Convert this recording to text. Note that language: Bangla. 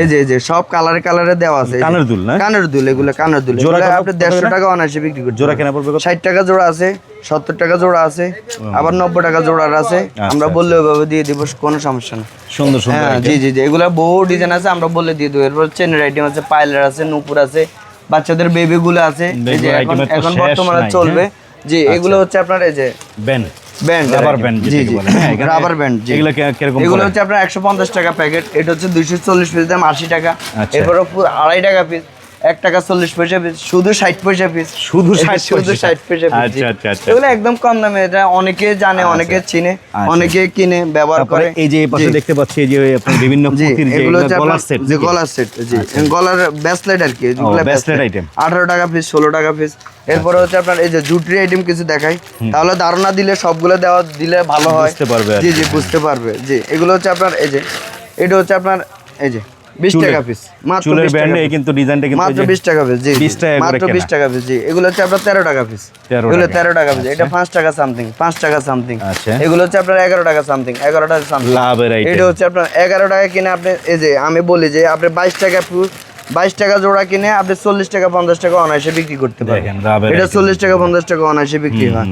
এই যে এই যে সব কালারে কালারে দেওয়া আছে। কানের দুল না? কানের দুল এগুলো কানের দুল। জোড়া আপনি কত দেড়শো করে? টাকা অনায়াসে বিক্রি করতে জোড়া কেনা পড়বে কত? ষাট টাকা জোড়া আছে সত্তর টাকা জোড়া আছে আবার নব্বই টাকা জোড়ার আছে। আমরা আচ্ছা, বললে ওইভাবে দিয়ে দিব কোনো সমস্যা না। সুন্দর সুন্দর হ্যাঁ জি জি জি। এগুলো বহু ডিজাইন আছে আমরা বলে দিয়ে দেবো। এরপর চেনের আইটেম আছে পাইলার আছে নুপুর আছে বাচ্চাদের বেবি গুলো আছে। এই যে এখন বর্তমানে চলবে। জি এগুলো হচ্ছে আপনার এই যে ব্যান্ড। ব্যান্ড রাবার ব্যান্ড জি হ্যাঁ রাবার ব্যান্ড এগুলো কীরকম এগুলো হচ্ছে আপনার একশো পঞ্চাশ টাকা প্যাকেট এটা হচ্ছে দুইশো চল্লিশ পিস দাম আশি টাকা। আচ্ছা। এরপরে পুরো আড়াই টাকা পিস এক টাকা চল্লিশ পয়সা পিস শুধু ষাট পয়সা পিস শুধু শুধু ষাট পয়সা পিস আচ্ছা, আচ্ছা, আচ্ছা। এগুলো একদম কম দামে এটা অনেকে জানে অনেকে চিনে। অনেকে কিনে ব্যবহার করে। এই যে পাশে দেখতে পাচ্ছি এই যে বিভিন্ন পুঁতির যে গলার সেট যে গলার সেট জি। গলার ব্যাসলেট আর কি যেগুলো bracelet item। আঠারো টাকা পিস ষোলো টাকা পিস এরপরে হচ্ছে আপনার এই যে জুটরি আইটেম কিছু দেখাই। তাহলে ধারণা দিলে সবগুলো দেওয়া দিলে ভালো হয়। বুঝতে পারবে জি জি বুঝতে পারবে। জি এগুলো হচ্ছে আপনার এই যে এটা হচ্ছে আপনার এই যে বিশ চুলের- টাকা পিস মাত্র চুলের 20 piece। কিন্তু ডিজাইনটা কিন্তু মাত্র যে- বিশ টাকা পিস জি 20 টাকা মাত্র কেনা। বিশ টাকা পিস জি এগুলো হচ্ছে আপনার তেরো টাকা পিস এগুলো টাকা। তেরো টাকা পিস এটা পাঁচ টাকা সামথিং পাঁচ টাকা সামথিং আচ্ছা। এগুলো হচ্ছে আপনার এগারো টাকা সামথিং এগারো টাকা সামথিং লাভের item। এটা হচ্ছে আপনার এগারো টাকা কিনে আপনি এই যে আমি বলি যে আপনি বাইশ টাকা বাইশ টাকা জোড়া কিনে আপনি চল্লিশ টাকা পঞ্চাশ টাকা অনায়াসে বিক্রি করতে পারেন এটা। চল্লিশ টাকা পঞ্চাশ টাকা অনায়াসে বিক্রি হয়